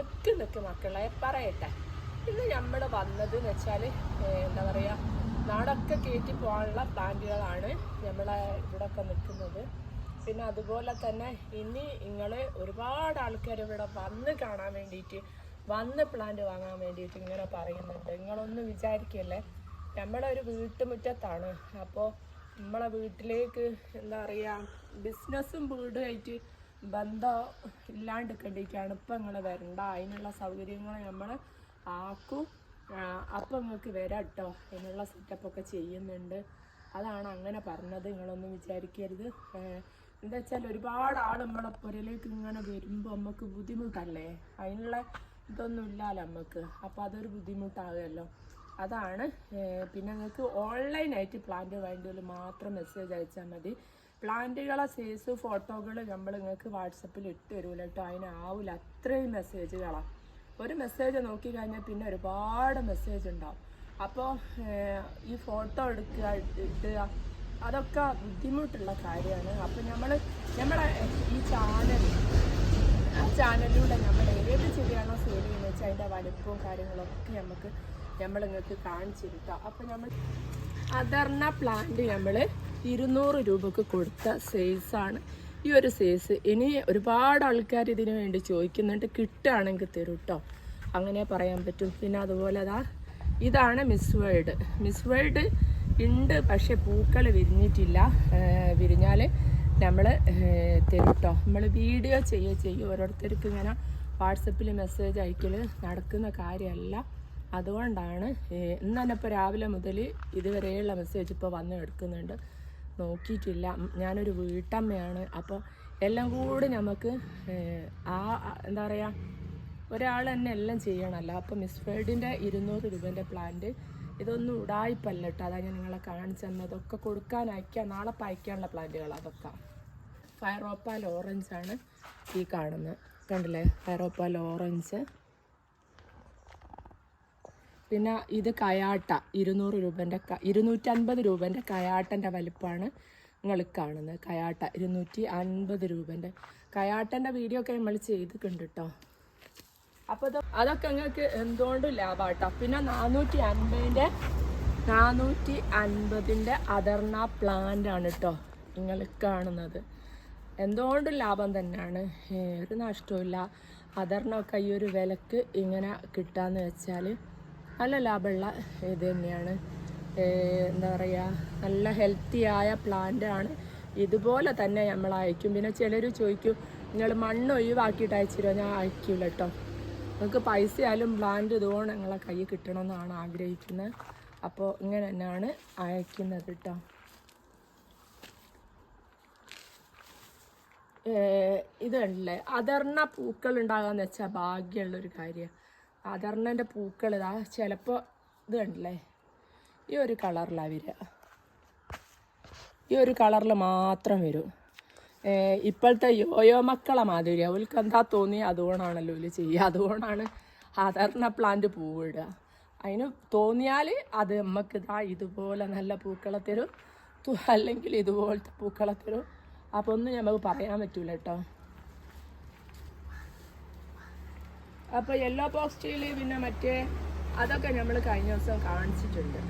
നിൽക്ക് നിൽക്ക് മക്കളെ പറയട്ടെ. ഇന്ന് നമ്മൾ വന്നത് എന്ന് വെച്ചാൽ എന്താ പറയുക നാടൊക്കെ കയറ്റി പോകാനുള്ള പ്ലാന്റുകളാണ് നമ്മളെ ഇവിടെയൊക്കെ നിൽക്കുന്നത്. പിന്നെ അതുപോലെ തന്നെ ഇനി നിങ്ങൾ ഒരുപാട് ആൾക്കാർ ഇവിടെ വന്ന് കാണാൻ വേണ്ടിയിട്ട് വന്ന് പ്ലാന്റ് വാങ്ങാൻ വേണ്ടിയിട്ട് ഇങ്ങനെ പറയുന്നുണ്ട്. നിങ്ങളൊന്നും വിചാരിക്കല്ലേ നമ്മളൊരു വീട്ടുമുറ്റത്താണ്. അപ്പോൾ നമ്മളെ വീട്ടിലേക്ക് എന്താ പറയുക ബിസിനസ്സും വീടുമായിട്ട് ബന്ധം ഇല്ലാണ്ട് കണ്ടിരിക്കുകയാണ് ഇപ്പം നിങ്ങൾ വരണ്ട. അതിനുള്ള സൗകര്യങ്ങൾ നമ്മൾ ആക്കും. അപ്പം നിങ്ങൾക്ക് വരാം കേട്ടോ അതിനുള്ള സെറ്റപ്പൊക്കെ ചെയ്യുന്നുണ്ട്. അതാണ് അങ്ങനെ പറഞ്ഞത്. നിങ്ങളൊന്നും വിചാരിക്കരുത്. എന്താ വെച്ചാൽ ഒരുപാട് ആൾ നമ്മളെ പുരയിലേക്ക് ഇങ്ങനെ വരുമ്പോൾ നമുക്ക് ബുദ്ധിമുട്ടല്ലേ? അതിനുള്ള ഇതൊന്നും ഇല്ലല്ലോ നമുക്ക് അപ്പോൾ അതൊരു ബുദ്ധിമുട്ടാകുമല്ലോ അതാണ് പിന്നെ നിങ്ങൾക്ക് ഓൺലൈനായിട്ട് പ്ലാന്റ് വേണ്ടിയുള്ള മാത്രം മെസ്സേജ് അയച്ചാൽ മതി. പ്ലാന്റുകളെ സൈസ് ഫോട്ടോകൾ നമ്മൾ നിങ്ങൾക്ക് വാട്സപ്പിൽ ഇട്ട് തരൂല കേട്ടോ അതിനാവില്ല അത്രയും മെസ്സേജുകളാണ് ഒരു മെസ്സേജ് നോക്കി കഴിഞ്ഞാൽ പിന്നെ ഒരുപാട് മെസ്സേജ് ഉണ്ടാവും. അപ്പോൾ ഈ ഫോട്ടോ എടുക്കുക ഇടുക അതൊക്കെ ബുദ്ധിമുട്ടുള്ള കാര്യമാണ്. അപ്പോൾ നമ്മൾ നമ്മളെ ഈ ചാനൽ ആ ചാനലിലൂടെ നമ്മൾ ഏത് ചെടിയാണോ സെയിൽ ചെയ്യുന്നത് വെച്ചാൽ അതിന്റെ വലുപ്പവും കാര്യങ്ങളൊക്കെ നമുക്ക് നമ്മൾ നിങ്ങൾക്ക് കാണിച്ചിരുത്താം അപ്പോൾ നമ്മൾ അധർണ പ്ലാന്റ് നമ്മൾ ഇരുന്നൂറ് രൂപക്ക് കൊടുത്ത സെയിൽസ് ആണ്. ഈ ഒരു സെയിൽസ് ഇനി ഒരുപാട് ആൾക്കാർ ഇതിനു വേണ്ടി ചോദിക്കുന്നുണ്ട്. കിട്ടുകയാണെങ്കിൽ തരും കേട്ടോ അങ്ങനെ പറയാൻ പറ്റും. പിന്നെ അതുപോലെ അതാ ഇതാണ് മിസ് വേൾഡ് മിസ് വേൾഡ് ഉണ്ട് പക്ഷേ പൂക്കൾ വിരിഞ്ഞിട്ടില്ല. വിരിഞ്ഞാൽ നമ്മൾ തരും കേട്ടോ നമ്മൾ വീഡിയോ ചെയ്യുക ചെയ്യും ഓരോരുത്തർക്കും ഇങ്ങനെ വാട്സപ്പിൽ മെസ്സേജ് അയക്കൽ നടക്കുന്ന കാര്യമല്ല. അതുകൊണ്ടാണ് ഇന്ന് തന്നെ ഇപ്പോൾ രാവിലെ മുതൽ ഇതുവരെയുള്ള മെസ്സേജ് ഇപ്പോൾ വന്ന് എടുക്കുന്നുണ്ട്. നോക്കിയിട്ടില്ല. ഞാനൊരു വീട്ടമ്മയാണ്. അപ്പോൾ എല്ലാം കൂടി നമുക്ക് ആ എന്താ പറയുക ഒരാൾ തന്നെ എല്ലാം ചെയ്യണമല്ലോ. അപ്പോൾ മിസ് വേൾഡിന്റെ ഇരുന്നൂറ് രൂപേന്റെ പ്ലാന്റ് ഇതൊന്നും ഉടായ്പല്ല കേട്ടോ. അതാ ഞാൻ നിങ്ങളെ കാണിച്ചു തന്നതൊക്കെ കൊടുക്കാൻ അയക്കാം നാളെ പയക്കാനുള്ള പ്ലാന്റുകൾ അതൊക്കെ. ഫയറോപ്പാൽ ഓറഞ്ച് ആണ് ഈ കാണുന്നത്. കണ്ടില്ലേ? ഫയറോപ്പാൽ ഓറഞ്ച് പിന്നെ ഇത് കയാട്ട ഇരുന്നൂറ് രൂപന്റെ ഇരുന്നൂറ്റൻപത് രൂപന്റെ കയാട്ടന്റെ വലിപ്പമാണ് നിങ്ങൾ കാണുന്നത്. കയാട്ട ഇരുന്നൂറ്റി അൻപത് രൂപന്റെ. കയാട്ടന്റെ വീഡിയോ ഒക്കെ നമ്മൾ ചെയ്തിട്ടുണ്ട് കേട്ടോ അപ്പോൾ അതൊക്കെ നിങ്ങൾക്ക് എന്തുകൊണ്ടും ലാഭമാട്ടോ പിന്നെ നാനൂറ്റി അൻപതിന്റെ നാനൂറ്റി അൻപതിന്റെ അദർണ പ്ലാന്റ് ആണ് കേട്ടോ നിങ്ങൾ കാണുന്നത്. എന്തുകൊണ്ടും ലാഭം തന്നെയാണ്? ഒരു നഷ്ടമില്ല അദർണമൊക്കെ ഈ ഒരു വിലക്ക് ഇങ്ങനെ കിട്ടാന്ന് വെച്ചാൽ നല്ല ലാഭമുള്ള ഇത് തന്നെയാണ്. എന്താ പറയുക നല്ല ഹെൽത്തിയായ ആയ പ്ലാന്റ് ആണ്. ഇതുപോലെ തന്നെ നമ്മൾ അയക്കും. പിന്നെ ചിലർ ചോദിക്കും നിങ്ങൾ മണ്ണ് ഒഴിവാക്കിയിട്ട് അയച്ചിരുമോ ഞാൻ അയക്കില്ല കേട്ടോ നിങ്ങൾക്ക് പൈസ ആയാലും പ്ലാന്റ് ഇതുകൊണ്ട് നിങ്ങളെ കയ്യിൽ കിട്ടണമെന്നാണ് ആഗ്രഹിക്കുന്നത്. അപ്പോൾ ഇങ്ങനെ തന്നെയാണ് അയക്കുന്നത് കേട്ടോ ഇത് കണ്ടില്ലേ? അതർണ പൂക്കൾ ഉണ്ടാകാന്ന് വെച്ചാൽ ഭാഗ്യമുള്ളൊരു കാര്യമാണ് അതർണന്റെ പൂക്കൾ ഇതാ ചിലപ്പോൾ ഇത് കണ്ടല്ലേ? ഈ ഒരു കളറിലാണ് വരിക. ഈ ഒരു കളറിൽ മാത്രം വരും. ഇപ്പോഴത്തെ യോയോ മക്കളെ മാധുര്യ അവൾക്ക് എന്താ തോന്നി? അതുകൊണ്ടാണല്ലോ ഇല്ല ചെയ്യുക. അതുകൊണ്ടാണ് സാധാരണ പ്ലാന്റ് പൂവിടുക അതിന് തോന്നിയാൽ അത് നമുക്ക് ഇതാ ഇതുപോലെ നല്ല പൂക്കളെ തരും. അല്ലെങ്കിൽ ഇതുപോലത്തെ പൂക്കളെ തരും. അപ്പോൾ ഒന്നും നമുക്ക് പറയാൻ പറ്റൂല കേട്ടോ. അപ്പോൾ യെല്ലോ പോസ്റ്റിൽ പിന്നെ മറ്റേ അതൊക്കെ നമ്മൾ കഴിഞ്ഞ ദിവസം കാണിച്ചിട്ടുണ്ട്.